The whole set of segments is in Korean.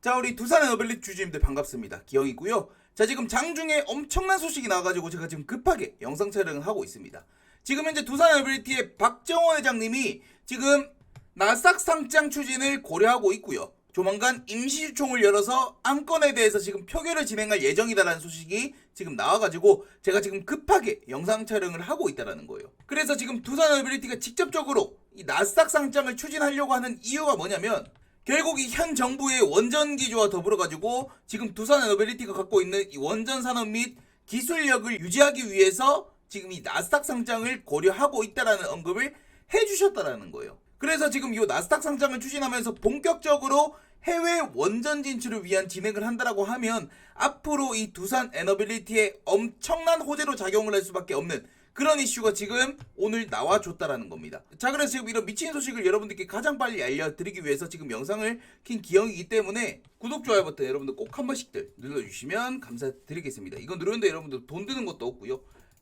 자 우리 두산 에너벨리 주주님들 반갑습니다. 기영이고요. 자 지금 장중에 엄청난 소식이 나와가지고 제가 지금 급하게 영상 촬영을 하고 있습니다. 지금 현재 두산 에너벨리티의 박정원 회장님이 지금 나싹 상장 추진을 고려하고 있고요. 조만간 임시주총을 열어서 안건에 대해서 지금 표결을 진행할 예정이다라는 소식이 지금 나와가지고 제가 지금 급하게 영상 촬영을 하고 있다라는 거예요. 그래서 지금 두산 에너빌리티가 직접적으로 이 나스닥 상장을 추진하려고 하는 이유가 뭐냐면 결국 이 현 정부의 원전 기조와 더불어 가지고 지금 두산 에너빌리티가 갖고 있는 이 원전 산업 및 기술력을 유지하기 위해서 지금 이 나스닥 상장을 고려하고 있다라는 언급을 해주셨다라는 거예요. 그래서 지금 이 나스닥 상장을 추진하면서 본격적으로 해외 원전 진출을 위한 진행을 한다라고 하면 앞으로 이 두산 에너빌리티에 엄청난 호재로 작용을 할 수밖에 없는 그런 이슈가 지금 오늘 나와줬다라는 겁니다. 자, 그래서 지금 이런 미친 소식을 여러분들께 가장 빨리 알려드리기 위해서 지금 영상을 킨 기영이기 때문에 구독, 좋아요 버튼 여러분들 꼭 한 번씩들 눌러주시면 감사드리겠습니다. 이거 누르는데 여러분들 돈 드는 것도 없고요.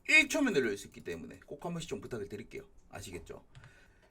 1초면 눌릴 수 있기 때문에 꼭 한 번씩 좀 부탁을 드릴게요. 아시겠죠?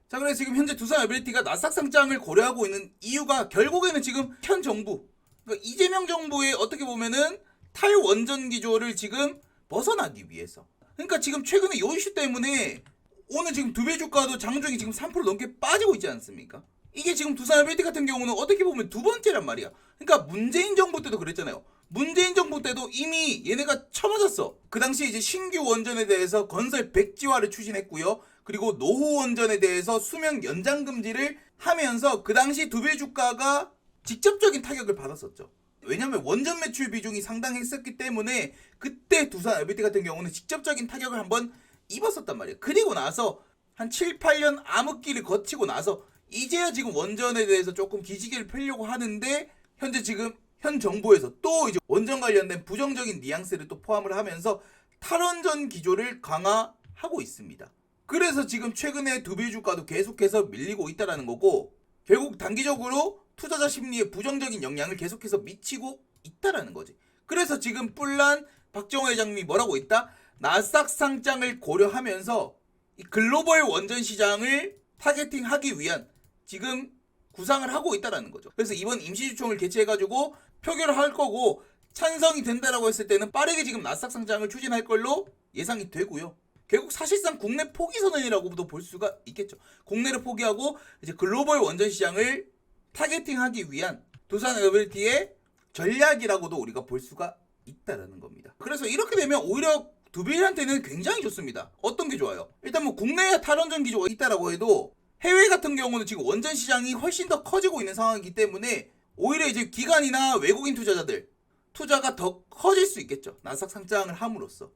자, 그래서 지금 현재 두산 에너빌리티가 나스닥 상장을 고려하고 있는 이유가 결국에는 지금 현 정부, 그러니까 이재명 정부의 어떻게 보면은 탈원전 기조를 지금 벗어나기 위해서. 그러니까 지금 최근에 요 이슈 때문에 오늘 지금 두 배 주가도 장중이 지금 3% 넘게 빠지고 있지 않습니까? 이게 지금 두산 에너빌리티 같은 경우는 어떻게 보면 두 번째란 말이야. 그러니까 문재인 정부 때도 그랬잖아요. 문재인 정부 때도 이미 얘네가 처맞았어. 그 당시 이제 신규 원전에 대해서 건설 백지화를 추진했고요. 그리고 노후 원전에 대해서 수명 연장 금지를 하면서 그 당시 두 배 주가가 직접적인 타격을 받았었죠. 왜냐하면 원전 매출 비중이 상당했었기 때문에 그때 두산 에비티 같은 경우는 직접적인 타격을 한번 입었었단 말이에요. 그리고 나서 한 7, 8년 암흑기를 거치고 나서 이제야 지금 원전에 대해서 조금 기지개를 펴려고 하는데 현재 지금 현 정부에서 또 이제 원전 관련된 부정적인 뉘앙스를 또 포함을 하면서 탈원전 기조를 강화하고 있습니다. 그래서 지금 최근에 두배 주가도 계속해서 밀리고 있다라는 거고 결국 단기적으로 투자자 심리에 부정적인 영향을 계속해서 미치고 있다라는 거지. 그래서 지금 뿔난 박정호 회장님이 뭐라고 있다? 나스닥 상장을 고려하면서 이 글로벌 원전 시장을 타겟팅하기 위한 지금 구상을 하고 있다라는 거죠. 그래서 이번 임시주총을 개최해가지고 표결을 할 거고 찬성이 된다라고 했을 때는 빠르게 지금 나스닥 상장을 추진할 걸로 예상이 되고요. 결국 사실상 국내 포기 선언이라고도 볼 수가 있겠죠. 국내를 포기하고 이제 글로벌 원전 시장을 타겟팅하기 위한 두산 에너빌티의 전략이라고도 우리가 볼 수가 있다라는 겁니다. 그래서 이렇게 되면 오히려 두빌한테는 굉장히 좋습니다. 어떤 게 좋아요? 일단 뭐 국내에 탈원전 기조가 있다라고 해도 해외 같은 경우는 지금 원전 시장이 훨씬 더 커지고 있는 상황이기 때문에 오히려 이제 기관이나 외국인 투자자들 투자가 더 커질 수 있겠죠. 나스닥 상장을 함으로써.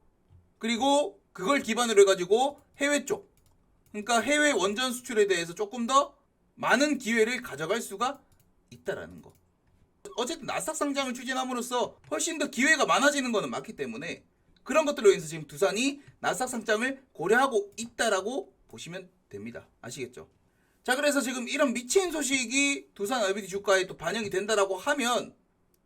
그리고 그걸 기반으로 해가지고 해외 쪽 그러니까 해외 원전 수출에 대해서 조금 더 많은 기회를 가져갈 수가 있다라는 거. 어쨌든 나스닥 상장을 추진함으로써 훨씬 더 기회가 많아지는 거는 맞기 때문에 그런 것들로 인해서 지금 두산이 나스닥 상장을 고려하고 있다라고 보시면 됩니다. 아시겠죠? 자 그래서 지금 이런 미친 소식이 두산 에너빌리티 주가에 또 반영이 된다라고 하면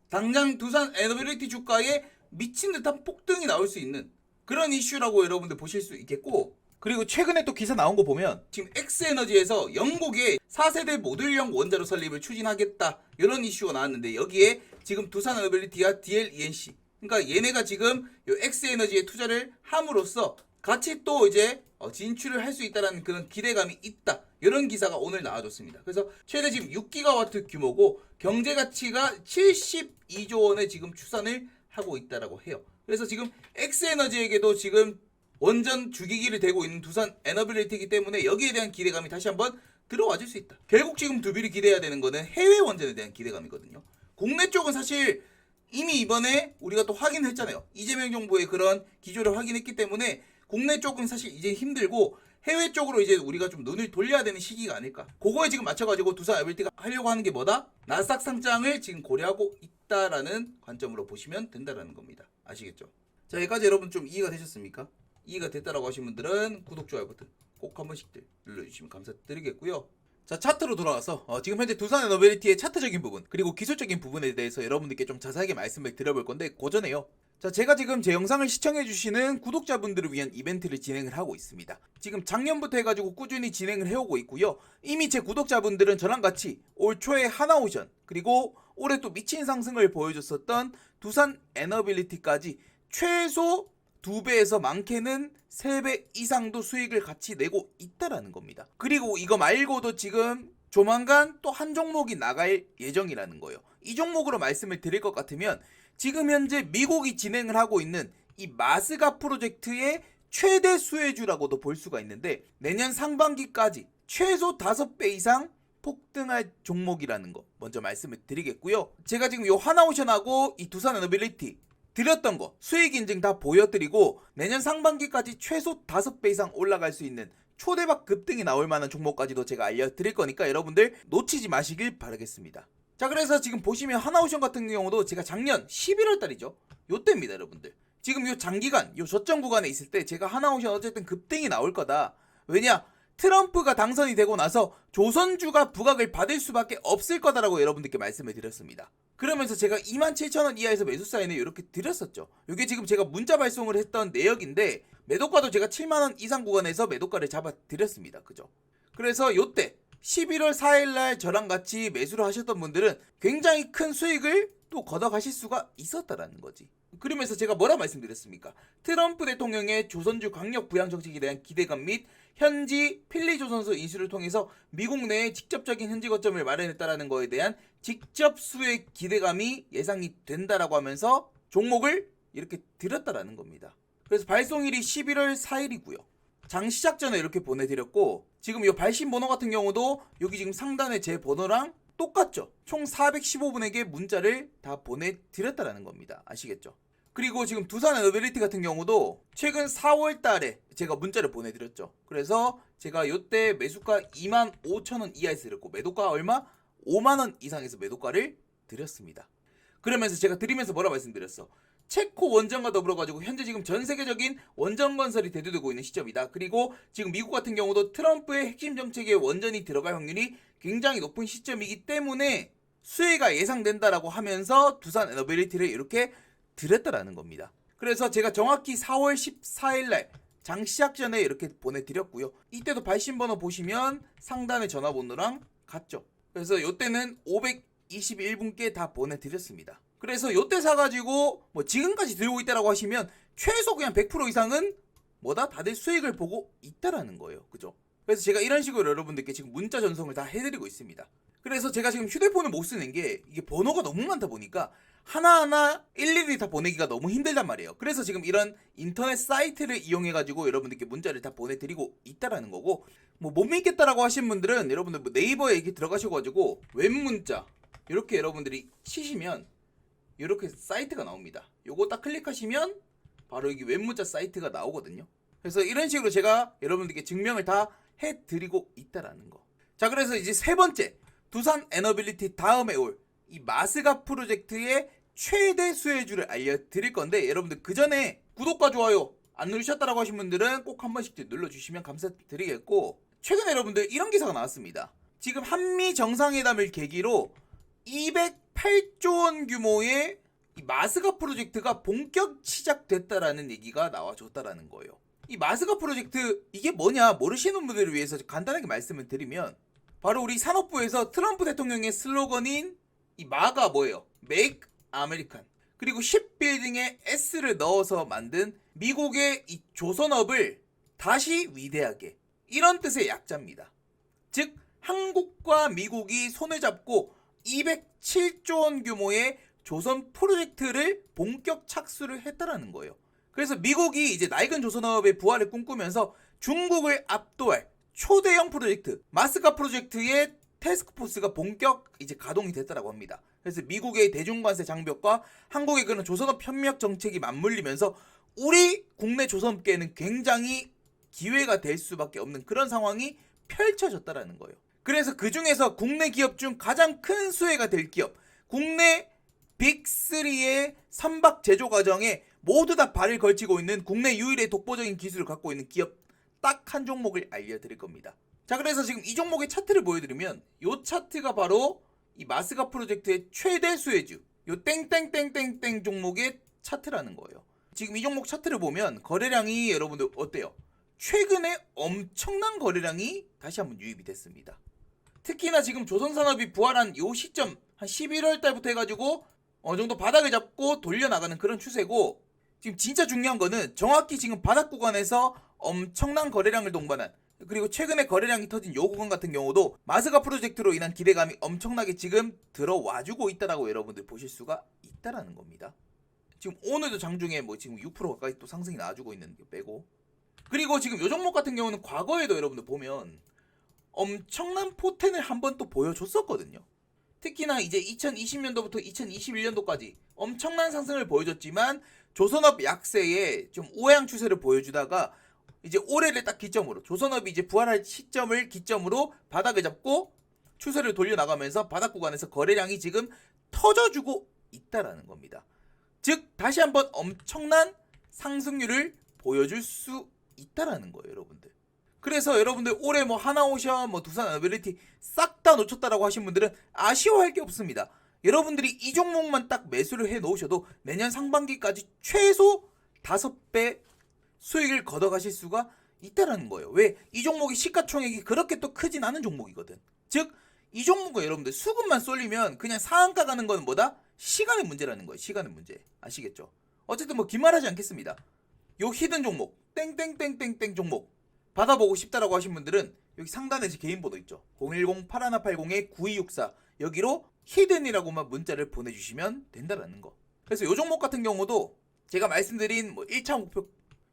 당장 두산 에너빌리티 주가에 미친 듯한 폭등이 나올 수 있는 그런 이슈라고 여러분들 보실 수 있겠고 그리고 최근에 또 기사 나온 거 보면 지금 엑스에너지에서 영국의 4세대 모듈형 원자로 설립을 추진하겠다 이런 이슈가 나왔는데 여기에 지금 두산 에너빌리티와 DLENC 그러니까 얘네가 지금 요 엑스에너지에 투자를 함으로써 같이 또 이제 어, 진출을 할 수 있다는 그런 기대감이 있다. 이런 기사가 오늘 나와줬습니다. 그래서 최대 지금 6기가와트 규모고 경제 가치가 72조 원에 지금 추산을 하고 있다라고 해요. 그래서 지금 엑스에너지에게도 지금 원전 주기기를 대고 있는 두산 에너빌리티이기 때문에 여기에 대한 기대감이 다시 한번 들어와줄 수 있다. 결국 지금 두비를 기대해야 되는 거는 해외 원전에 대한 기대감이거든요. 국내 쪽은 사실 이미 이번에 우리가 또 확인했잖아요. 이재명 정부의 그런 기조를 확인했기 때문에 국내 쪽은 사실 이제 힘들고 해외 쪽으로 이제 우리가 좀 눈을 돌려야 되는 시기가 아닐까. 그거에 지금 맞춰가지고 두산 에너빌리티가 하려고 하는 게 뭐다? 나스닥 상장을 지금 고려하고 있다라는 관점으로 보시면 된다라는 겁니다. 아시겠죠? 자, 여기까지 여러분 좀 이해가 되셨습니까? 이해가 됐다라고 하신 분들은 구독, 좋아요 버튼 꼭 한 번씩들 눌러주시면 감사드리겠고요. 자 차트로 돌아와서 어, 지금 현재 두산 에너빌리티의 차트적인 부분 그리고 기술적인 부분에 대해서 여러분들께 좀 자세하게 말씀을 드려볼 건데 고전에요. 자, 제가 지금 제 영상을 시청해주시는 구독자분들을 위한 이벤트를 진행을 하고 있습니다. 지금 작년부터 해가지고 꾸준히 진행을 해오고 있고요. 이미 제 구독자분들은 저랑 같이 올 초에 하나오션, 그리고 올해 또 미친 상승을 보여줬었던 두산 에너빌리티까지 최소 2배에서 많게는 3배 이상도 수익을 같이 내고 있다라는 겁니다. 그리고 이거 말고도 지금 조만간 또 한 종목이 나갈 예정이라는 거예요. 이 종목으로 말씀을 드릴 것 같으면 지금 현재 미국이 진행을 하고 있는 이 마스가 프로젝트의 최대 수혜주라고도 볼 수가 있는데 내년 상반기까지 최소 5배 이상 폭등할 종목이라는 거 먼저 말씀을 드리겠고요. 제가 지금 요 하나오션하고 이 두산 에너빌리티 드렸던 거 수익 인증 다 보여드리고 내년 상반기까지 최소 5배 이상 올라갈 수 있는 초대박 급등이 나올 만한 종목까지도 제가 알려드릴 거니까 여러분들 놓치지 마시길 바라겠습니다. 자 그래서 지금 보시면 하나오션 같은 경우도 제가 작년 11월 달이죠. 요때입니다 여러분들. 지금 요 장기간 요 저점 구간에 있을 때 제가 하나오션 어쨌든 급등이 나올 거다. 왜냐 트럼프가 당선이 되고 나서 조선주가 부각을 받을 수밖에 없을 거다라고 여러분들께 말씀을 드렸습니다. 그러면서 제가 27,000원 이하에서 매수 사인을 이렇게 드렸었죠. 이게 지금 제가 문자 발송을 했던 내역인데 매도가도 제가 7만원 이상 구간에서 매도가를 잡아 드렸습니다. 그죠? 그래서 요때 11월 4일날 저랑 같이 매수를 하셨던 분들은 굉장히 큰 수익을 또 걷어가실 수가 있었다라는 거지. 그러면서 제가 뭐라 말씀드렸습니까? 트럼프 대통령의 조선주 강력 부양 정책에 대한 기대감 및 현지 필리 조선소 인수를 통해서 미국 내에 직접적인 현지 거점을 마련했다라는 거에 대한 직접 수의 기대감이 예상이 된다라고 하면서 종목을 이렇게 드렸다라는 겁니다. 그래서 발송일이 11월 4일이고요. 장 시작 전에 이렇게 보내드렸고 지금 이 발신 번호 같은 경우도 여기 지금 상단에 제 번호랑 똑같죠. 총 415분에게 문자를 다 보내드렸다라는 겁니다. 아시겠죠? 그리고 지금 두산 에너빌리티 같은 경우도 최근 4월 달에 제가 문자를 보내드렸죠. 그래서 제가 요때 매수가 2만 5천 원 이하에서 드렸고 매도가 얼마? 5만 원 이상에서 매도가를 드렸습니다. 그러면서 제가 드리면서 뭐라 말씀드렸어? 체코 원전과 더불어 가지고 현재 지금 전 세계적인 원전 건설이 대두되고 있는 시점이다. 그리고 지금 미국 같은 경우도 트럼프의 핵심 정책에 원전이 들어갈 확률이 굉장히 높은 시점이기 때문에 수혜가 예상된다라고 하면서 두산 에너빌리티를 이렇게 드렸다라는 겁니다. 그래서 제가 정확히 4월 14일 날 장 시작 전에 이렇게 보내드렸고요. 이때도 발신 번호 보시면 상단에 전화번호랑 같죠. 그래서 요때는 521분께 다 보내드렸습니다. 그래서 요때 사가지고 뭐 지금까지 들고 있다라고 하시면 최소 그냥 100% 이상은 뭐다 다들 수익을 보고 있다라는 거예요. 그죠? 그래서 제가 이런 식으로 여러분들께 지금 문자 전송을 다 해드리고 있습니다. 그래서 제가 지금 휴대폰을 못 쓰는 게 이게 번호가 너무 많다 보니까 하나하나 일일이 다 보내기가 너무 힘들단 말이에요. 그래서 지금 이런 인터넷 사이트를 이용해가지고 여러분들께 문자를 다 보내드리고 있다라는 거고 뭐 못 믿겠다라고 하신 분들은 여러분들 뭐 네이버에 이렇게 들어가셔가지고 웹 문자 이렇게 여러분들이 치시면 이렇게 사이트가 나옵니다. 요거 딱 클릭하시면 바로 여기 웹 문자 사이트가 나오거든요. 그래서 이런 식으로 제가 여러분들께 증명을 다 해드리고 있다라는 거. 자, 그래서 이제 세 번째 두산 에너빌리티 다음에 올 이 마스가 프로젝트의 최대 수혜주를 알려드릴 건데 여러분들 그 전에 구독과 좋아요 안 누르셨다라고 하신 분들은 꼭 한 번씩 눌러주시면 감사드리겠고 최근에 여러분들 이런 기사가 나왔습니다. 지금 한미 정상회담을 계기로 208조 원 규모의 이 마스가 프로젝트가 본격 시작됐다라는 얘기가 나와줬다라는 거예요. 이 마스가 프로젝트 이게 뭐냐 모르시는 분들을 위해서 간단하게 말씀을 드리면 바로 우리 산업부에서 트럼프 대통령의 슬로건인 이 마가 뭐예요? Make American 그리고 쉽빌딩에 S를 넣어서 만든 미국의 이 조선업을 다시 위대하게 이런 뜻의 약자입니다. 즉 한국과 미국이 손을 잡고 207조 원 규모의 조선 프로젝트를 본격 착수를 했다라는 거예요. 그래서 미국이 이제 낡은 조선업의 부활을 꿈꾸면서 중국을 압도할 초대형 프로젝트 마스카 프로젝트의 테스크포스가 본격 이제 가동이 됐다라고 합니다. 그래서 미국의 대중관세 장벽과 한국의 그런 조선업 협력 정책이 맞물리면서 우리 국내 조선업계는 굉장히 기회가 될 수밖에 없는 그런 상황이 펼쳐졌다라는 거예요. 그래서 그 중에서 국내 기업 중 가장 큰 수혜가 될 기업, 국내 빅3의 선박 제조 과정에 모두 다 발을 걸치고 있는 국내 유일의 독보적인 기술을 갖고 있는 기업 딱 한 종목을 알려드릴 겁니다. 자, 그래서 지금 이 종목의 차트를 보여드리면 이 차트가 바로 이 마스가 프로젝트의 최대 수혜주, 요 땡땡땡땡땡 종목의 차트라는 거예요. 지금 이 종목 차트를 보면 거래량이 여러분들 어때요? 최근에 엄청난 거래량이 다시 한번 유입이 됐습니다. 특히나 지금 조선산업이 부활한 요 시점 한 11월 달부터 해가지고 어느 정도 바닥을 잡고 돌려나가는 그런 추세고 지금 진짜 중요한 거는 정확히 지금 바닥 구간에서 엄청난 거래량을 동반한 그리고 최근에 거래량이 터진 요 구간 같은 경우도 마스가 프로젝트로 인한 기대감이 엄청나게 지금 들어와주고 있다라고 여러분들 보실 수가 있다라는 겁니다. 지금 오늘도 장중에 뭐 지금 6% 가까이 또 상승이 나와주고 있는 게 빼고 그리고 지금 요 종목 같은 경우는 과거에도 여러분들 보면 엄청난 포텐을 한 번 또 보여줬었거든요. 특히나 이제 2020년도부터 2021년도까지 엄청난 상승을 보여줬지만 조선업 약세에 좀 우양 추세를 보여주다가 이제 올해를 딱 기점으로 조선업이 이제 부활할 시점을 기점으로 바닥을 잡고 추세를 돌려나가면서 바닥 구간에서 거래량이 지금 터져주고 있다라는 겁니다. 즉 다시 한번 엄청난 상승률을 보여줄 수 있다라는 거예요, 여러분들. 그래서 여러분들 올해 뭐 하나오션, 뭐 두산 어빌리티 싹 다 놓쳤다라고 하신 분들은 아쉬워할 게 없습니다. 여러분들이 이 종목만 딱 매수를 해 놓으셔도 내년 상반기까지 최소 5배 수익을 걷어가실 수가 있다라는 거예요. 왜? 이 종목이 시가총액이 그렇게 또 크진 않은 종목이거든. 즉, 이 종목은 여러분들 수급만 쏠리면 그냥 상한가 가는 거는 뭐다? 시간의 문제라는 거예요. 시간의 문제. 아시겠죠? 어쨌든 뭐 긴말하지 않겠습니다. 요 히든 종목, 땡땡땡땡땡 종목 받아보고 싶다라고 하신 분들은 여기 상단에 제 개인 번호 있죠. 010-8180-9264 여기로 히든이라고만 문자를 보내주시면 된다라는 거. 그래서 요 종목 같은 경우도 제가 말씀드린 뭐 1차 목표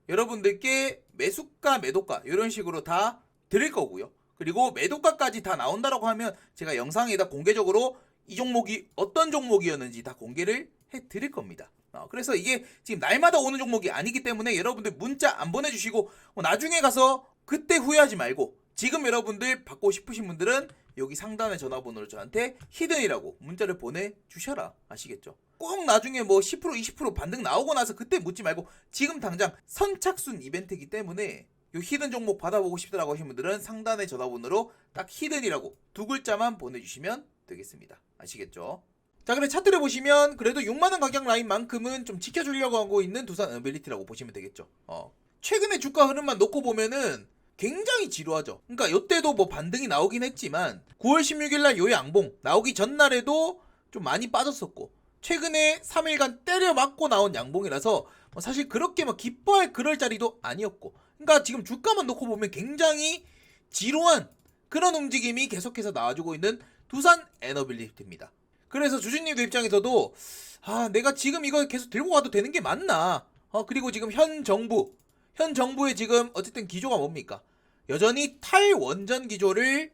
여러분들께 매수가 매도가 이런 식으로 다 드릴 거고요. 그리고 매도가까지 다 나온다라고 하면 제가 영상에다 공개적으로 이 종목이 어떤 종목이었는지 다 공개를 해 드릴 겁니다. 어, 그래서 이게 지금 날마다 오는 종목이 아니기 때문에 여러분들 문자 안 보내주시고 뭐 나중에 가서 그때 후회하지 말고 지금 여러분들 받고 싶으신 분들은 여기 상단의 전화번호를 저한테 히든이라고 문자를 보내주셔라 아시겠죠? 꼭 나중에 뭐 10% 20% 반등 나오고 나서 그때 묻지 말고 지금 당장 선착순 이벤트이기 때문에 요 히든 종목 받아보고 싶다라고 하신 분들은 상단의 전화번호로 딱 히든이라고 두 글자만 보내주시면 되겠습니다 아시겠죠? 자, 그래 차트를 보시면 그래도 6만원 가격 라인만큼은 좀 지켜주려고 하고 있는 두산 어빌리티라고 보시면 되겠죠. 어. 최근에 주가 흐름만 놓고 보면은 굉장히 지루하죠. 그러니까 요때도 뭐 반등이 나오긴 했지만 9월 16일 날 요 양봉 나오기 전날에도 좀 많이 빠졌었고 최근에 3일간 때려 맞고 나온 양봉이라서 뭐 사실 그렇게 막 기뻐할 그럴 자리도 아니었고 그러니까 지금 주가만 놓고 보면 굉장히 지루한 그런 움직임이 계속해서 나와주고 있는 두산 에너빌리티입니다. 그래서 주주님들 입장에서도 아 내가 지금 이거 계속 들고 가도 되는 게 맞나? 어 그리고 지금 현 정부 현 정부의 지금 어쨌든 기조가 뭡니까? 여전히 탈원전 기조를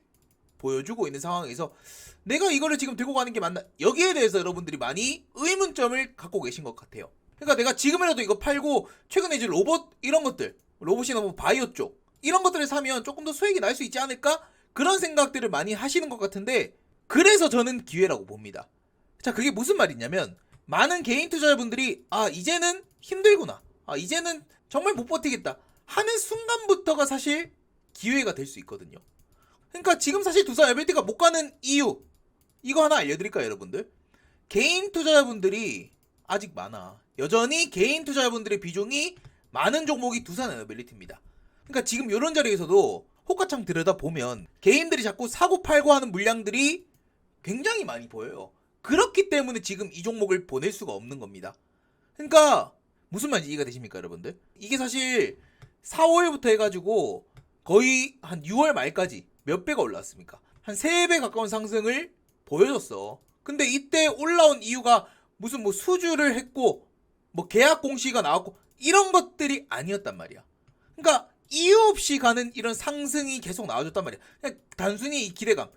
보여주고 있는 상황에서 내가 이거를 지금 들고 가는 게 맞나? 여기에 대해서 여러분들이 많이 의문점을 갖고 계신 것 같아요. 그러니까 내가 지금이라도 이거 팔고 최근에 이제 로봇 이런 것들 로봇이나 뭐 바이오 쪽 이런 것들을 사면 조금 더 수익이 날 수 있지 않을까? 그런 생각들을 많이 하시는 것 같은데 그래서 저는 기회라고 봅니다. 자, 그게 무슨 말이냐면 많은 개인 투자자분들이 아, 이제는 힘들구나. 아, 이제는 정말 못 버티겠다. 하는 순간부터가 사실 기회가 될 수 있거든요. 그러니까 지금 사실 두산 에벨티가 못 가는 이유 이거 하나 알려드릴까요, 여러분들? 개인 투자자분들이 아직 많아. 여전히 개인 투자자분들의 비중이 많은 종목이 두산 에너빌리티입니다. 그러니까 지금 이런 자리에서도 호가창 들여다 보면 개인들이 자꾸 사고 팔고 하는 물량들이 굉장히 많이 보여요. 그렇기 때문에 지금 이 종목을 보낼 수가 없는 겁니다. 그러니까 무슨 말인지 이해가 되십니까, 여러분들? 이게 사실 4, 5월부터 해가지고 거의 한 6월 말까지 몇 배가 올랐습니까? 한 3배 가까운 상승을 보여줬어. 근데 이때 올라온 이유가 무슨 뭐 수주를 했고 뭐 계약 공시가 나왔고 이런 것들이 아니었단 말이야. 그러니까 이유 없이 가는 이런 상승이 계속 나와줬단 말이야. 그냥 단순히 이 기대감.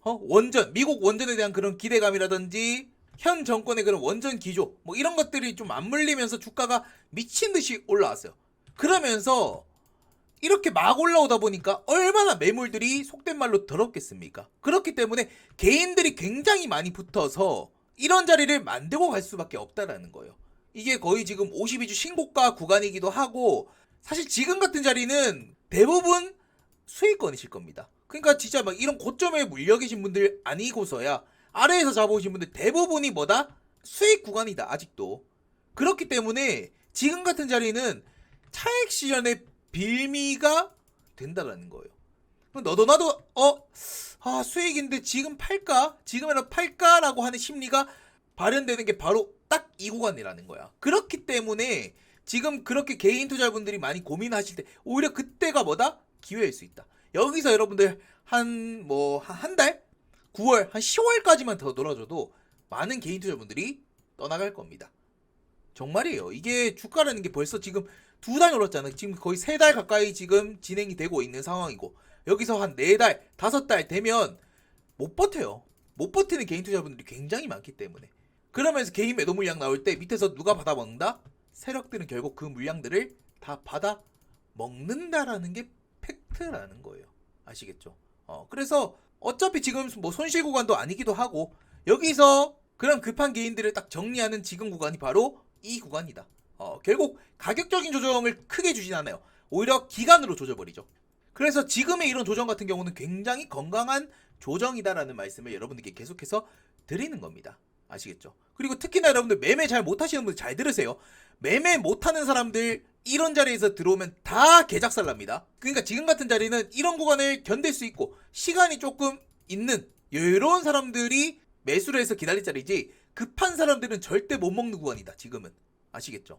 어? 원전, 미국 원전에 대한 그런 기대감이라든지 현 정권의 그런 원전 기조 뭐 이런 것들이 좀 맞물리면서 주가가 미친 듯이 올라왔어요. 그러면서 이렇게 막 올라오다 보니까 얼마나 매물들이 속된 말로 더럽겠습니까? 그렇기 때문에 개인들이 굉장히 많이 붙어서 이런 자리를 만들고 갈 수밖에 없다라는 거예요. 이게 거의 지금 52주 신고가 구간이기도 하고 사실 지금 같은 자리는 대부분 수익권이실 겁니다. 그러니까 진짜 막 이런 고점에 물려 계신 분들 아니고서야 아래에서 잡아오신 분들 대부분이 뭐다? 수익 구간이다 아직도. 그렇기 때문에 지금 같은 자리는 차익 시전의 빌미가 된다라는 거예요. 너도 나도 어, 아 수익인데 지금 팔까? 지금이라 팔까라고 하는 심리가 발현되는 게 바로 딱 이 구간이라는 거야. 그렇기 때문에 지금 그렇게 개인 투자분들이 많이 고민하실 때 오히려 그때가 뭐다? 기회일 수 있다. 여기서 여러분들 한 뭐 한 달, 9월, 한 10월까지만 더 놀아줘도 많은 개인 투자분들이 떠나갈 겁니다. 정말이에요. 이게 주가라는 게 벌써 지금 두달 놀았잖아요. 지금 거의 세 달 가까이 지금 진행이 되고 있는 상황이고 여기서 한 네 달, 다섯 달 되면 못 버텨요. 못 버티는 개인 투자분들이 굉장히 많기 때문에 그러면서 개인 매도 물량 나올 때 밑에서 누가 받아 먹는다? 세력들은 결국 그 물량들을 다 받아 먹는다라는 게 팩트라는 거예요. 아시겠죠? 어, 그래서 어차피 지금 뭐 손실 구간도 아니기도 하고 여기서 그런 급한 개인들을 딱 정리하는 지금 구간이 바로 이 구간이다. 어, 결국 가격적인 조정을 크게 주진 않아요. 오히려 기간으로 조져버리죠. 그래서 지금의 이런 조정 같은 경우는 굉장히 건강한 조정이다라는 말씀을 여러분들께 계속해서 드리는 겁니다. 아시겠죠? 그리고 특히나 여러분들 매매 잘 못하시는 분들 잘 들으세요. 매매 못하는 사람들 이런 자리에서 들어오면 다 개작살 납니다. 그러니까 지금 같은 자리는 이런 구간을 견딜 수 있고 시간이 조금 있는 여유로운 사람들이 매수를 해서 기다릴 자리지 급한 사람들은 절대 못 먹는 구간이다. 지금은 아시겠죠?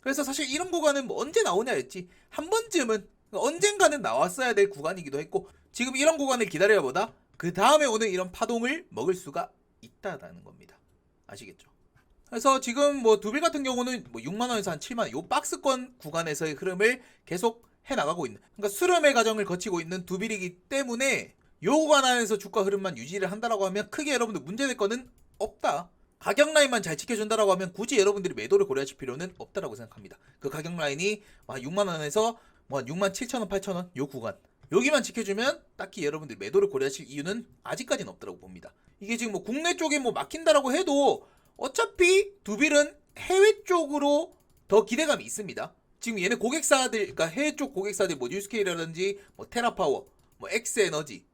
그래서 사실 이런 구간은 뭐 언제 나오냐 했지 한 번쯤은 언젠가는 나왔어야 될 구간이기도 했고 지금 이런 구간을 기다려보다 그 다음에 오는 이런 파동을 먹을 수가 있다라는 겁니다. 아시겠죠? 그래서 지금 뭐 두빌 같은 경우는 뭐 6만 원에서 한 7만 원, 요 박스권 구간에서의 흐름을 계속 해 나가고 있는. 그러니까 수렴의 과정을 거치고 있는 두빌이기 때문에 요 구간 안에서 주가 흐름만 유지를 한다라고 하면 크게 여러분들 문제될 거는 없다. 가격 라인만 잘 지켜준다라고 하면 굳이 여러분들이 매도를 고려하실 필요는 없다라고 생각합니다. 그 가격 라인이 6만 원에서 뭐 6만 7천 원, 8천 원 요 구간 여기만 지켜주면 딱히 여러분들이 매도를 고려하실 이유는 아직까지는 없다고 봅니다. 이게 지금 뭐 국내 쪽에 뭐 막힌다라고 해도 어차피 두빌은 해외 쪽으로 더 기대감이 있습니다. 지금 얘네 고객사들, 그러니까 해외 쪽 고객사들 뭐 뉴스케이라든지 뭐 테라파워, 뭐 엑스에너지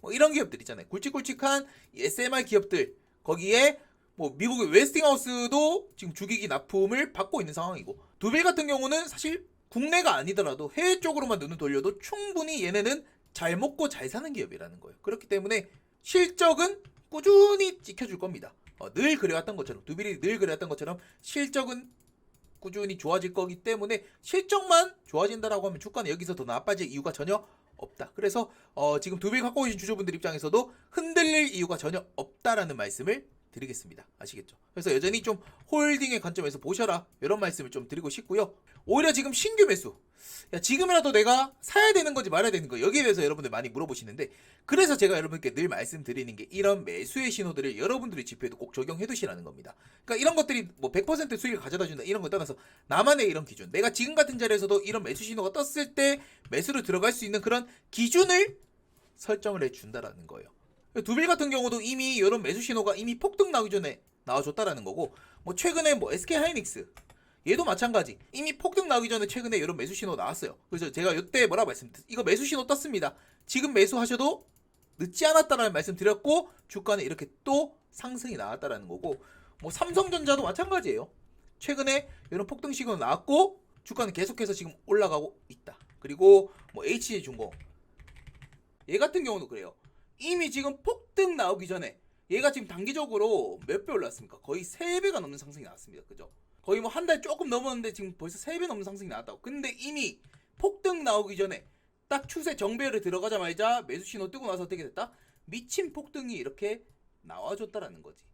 뭐 이런 기업들 있잖아요. 굵직굵직한 이 SMR 기업들 거기에 뭐 미국의 웨스팅하우스도 지금 주기기 납품을 받고 있는 상황이고 두빌 같은 경우는 사실 국내가 아니더라도 해외 쪽으로만 눈을 돌려도 충분히 얘네는 잘 먹고 잘 사는 기업이라는 거예요. 그렇기 때문에 실적은 꾸준히 지켜줄 겁니다. 어, 늘 그래왔던 것처럼 두빌이 늘 그래왔던 것처럼 실적은 꾸준히 좋아질 거기 때문에 실적만 좋아진다라고 하면 주가는 여기서 더 나빠질 이유가 전혀 없다. 그래서 어, 지금 두빌 갖고 계신 주주분들 입장에서도 흔들릴 이유가 전혀 없다라는 말씀을 드리겠습니다. 아시겠죠? 그래서 여전히 좀 홀딩의 관점에서 보셔라 이런 말씀을 좀 드리고 싶고요. 오히려 지금 신규 매수 야, 지금이라도 내가 사야 되는 건지 말아야 되는 거 여기에 대해서 여러분들 많이 물어보시는데 그래서 제가 여러분께 늘 말씀드리는 게 이런 매수의 신호들을 여러분들의 지표에도 꼭 적용해 두시라는 겁니다. 그러니까 이런 것들이 뭐 100% 수익을 가져다 준다 이런 거 떠나서 나만의 이런 기준 내가 지금 같은 자리에서도 이런 매수 신호가 떴을 때 매수로 들어갈 수 있는 그런 기준을 설정을 해 준다라는 거예요. 두빌 같은 경우도 이미 이런 매수 신호가 이미 폭등 나기 전에 나와줬다라는 거고 뭐 최근에 뭐 SK 하이닉스 얘도 마찬가지 이미 폭등 나기 전에 최근에 이런 매수 신호 나왔어요. 그래서 제가 이때 뭐라 말씀드렸 이거 매수 신호 떴습니다. 지금 매수하셔도 늦지 않았다라는 말씀 드렸고 주가는 이렇게 또 상승이 나왔다라는 거고 뭐 삼성전자도 마찬가지예요. 최근에 이런 폭등 신호 나왔고 주가는 계속해서 지금 올라가고 있다. 그리고 뭐 HJ중공 얘 같은 경우도 그래요. 이미 지금 폭등 나오기 전에 얘가 지금 단기적으로 몇 배 올랐습니까? 거의 3배가 넘는 상승이 나왔습니다. 그죠? 거의 뭐 한 달 조금 넘었는데 지금 벌써 3배 넘는 상승이 나왔다고. 근데 이미 폭등 나오기 전에 딱 추세 정배열에 들어가자마자 매수 신호 뜨고 나서 어떻게 됐다? 미친 폭등이 이렇게 나와줬다라는 거지.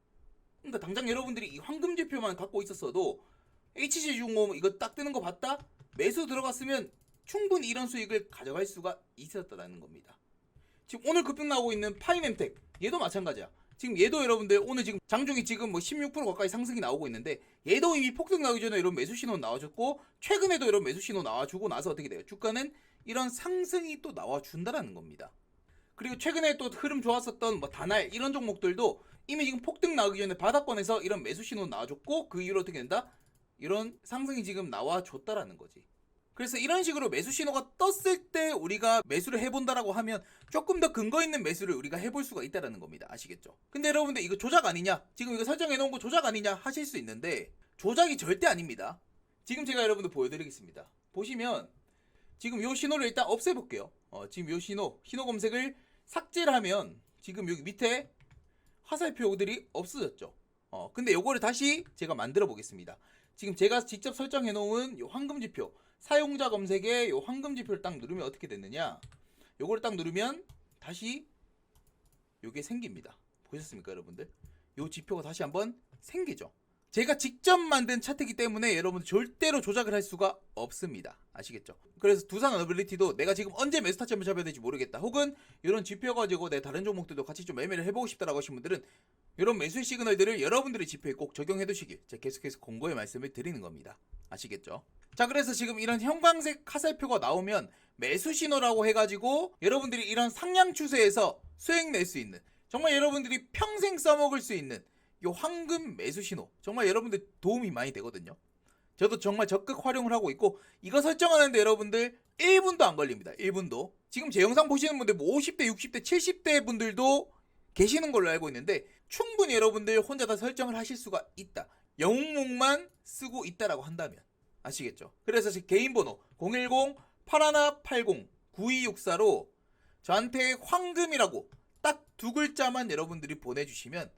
그러니까 당장 여러분들이 이 황금 지표만 갖고 있었어도 HG중공 이거 딱 뜨는 거 봤다? 매수 들어갔으면 충분히 이런 수익을 가져갈 수가 있었다라는 겁니다. 지금 오늘 급등 나오고 있는 파이nem텍 얘도 마찬가지야. 지금 얘도 여러분들 오늘 지금 장중이 지금 뭐 16% 가까이 상승이 나오고 있는데 얘도 이미 폭등 나기 전에 이런 매수 신호 나와줬고 최근에도 이런 매수 신호 나와주고 나서 어떻게 돼요? 주가는 이런 상승이 또 나와준다라는 겁니다. 그리고 최근에 또 흐름 좋았었던 뭐 다날 이런 종목들도 이미 지금 폭등 나기 전에 바닥권에서 이런 매수 신호 나와줬고 그 이후로 어떻게 된다? 이런 상승이 지금 나와줬다라는 거지. 그래서 이런 식으로 매수 신호가 떴을 때 우리가 매수를 해본다라고 하면 조금 더 근거 있는 매수를 우리가 해볼 수가 있다라는 겁니다. 아시겠죠? 근데 여러분들 이거 조작 아니냐? 지금 이거 설정해 놓은 거 조작 아니냐 하실 수 있는데 조작이 절대 아닙니다. 지금 제가 여러분들 보여드리겠습니다. 보시면 지금 요 신호를 일단 없애볼게요. 어, 지금 요 신호, 신호 검색을 삭제를 하면 지금 여기 밑에 화살표들이 없어졌죠. 어, 근데 요거를 다시 제가 만들어 보겠습니다. 지금 제가 직접 설정해 놓은 요 황금 지표, 사용자 검색에 요 황금 지표를 딱 누르면 어떻게 됐느냐? 요거를 딱 누르면 다시 요게 생깁니다. 보셨습니까, 여러분들? 요 지표가 다시 한번 생기죠. 제가 직접 만든 차트이기 때문에 여러분 절대로 조작을 할 수가 없습니다. 아시겠죠? 그래서 두산 어빌리티도 내가 지금 언제 매수 타점을 잡아야 될지 모르겠다. 혹은 이런 지표 가지고 내 다른 종목들도 같이 좀 매매를 해보고 싶다라고 하신 분들은 이런 매수 시그널들을 여러분들의 지표에 꼭 적용해 두시길 제가 계속해서 공고의 말씀을 드리는 겁니다. 아시겠죠? 자, 그래서 지금 이런 형광색 화살표가 나오면 매수 신호라고 해가지고 여러분들이 이런 상향 추세에서 수익 낼 수 있는 정말 여러분들이 평생 써먹을 수 있는 요 황금 매수 신호 정말 여러분들 도움이 많이 되거든요. 저도 정말 적극 활용을 하고 있고 이거 설정하는데 여러분들 1분도 안 걸립니다. 1분도. 지금 제 영상 보시는 분들 뭐 50대, 60대, 70대 분들도 계시는 걸로 알고 있는데 충분히 여러분들 혼자 다 설정을 하실 수가 있다. 영웅목만 쓰고 있다라고 한다면 아시겠죠? 그래서 제 개인 번호 010-8180-9264로 저한테 황금이라고 딱 두 글자만 여러분들이 보내주시면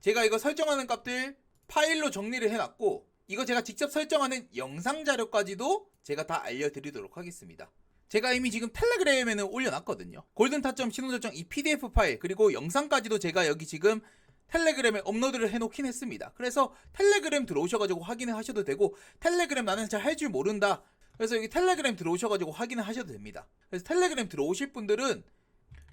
제가 이거 설정하는 값들 파일로 정리를 해놨고 이거 제가 직접 설정하는 영상 자료까지도 제가 다 알려드리도록 하겠습니다. 제가 이미 지금 텔레그램에는 올려놨거든요. 골든 타점 신호 설정 이 PDF 파일 그리고 영상까지도 제가 여기 지금 텔레그램에 업로드를 해놓긴 했습니다. 그래서 텔레그램 들어오셔가지고 확인을 하셔도 되고 텔레그램 나는 잘 할 줄 모른다. 그래서 여기 텔레그램 들어오셔가지고 확인을 하셔도 됩니다. 그래서 텔레그램 들어오실 분들은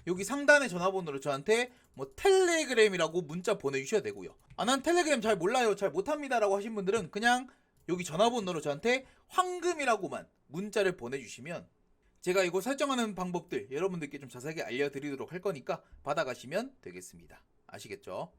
여기 상단의 전화번호로 저한테 뭐 텔레그램이라고 문자 보내주셔야 되고요. 아, 난 텔레그램 잘 몰라요. 잘 못합니다라고 하신 분들은 그냥 여기 전화번호로 저한테 황금이라고만 문자를 보내주시면 제가 이거 설정하는 방법들 여러분들께 좀 자세하게 알려드리도록 할 거니까 받아가시면 되겠습니다. 아시겠죠?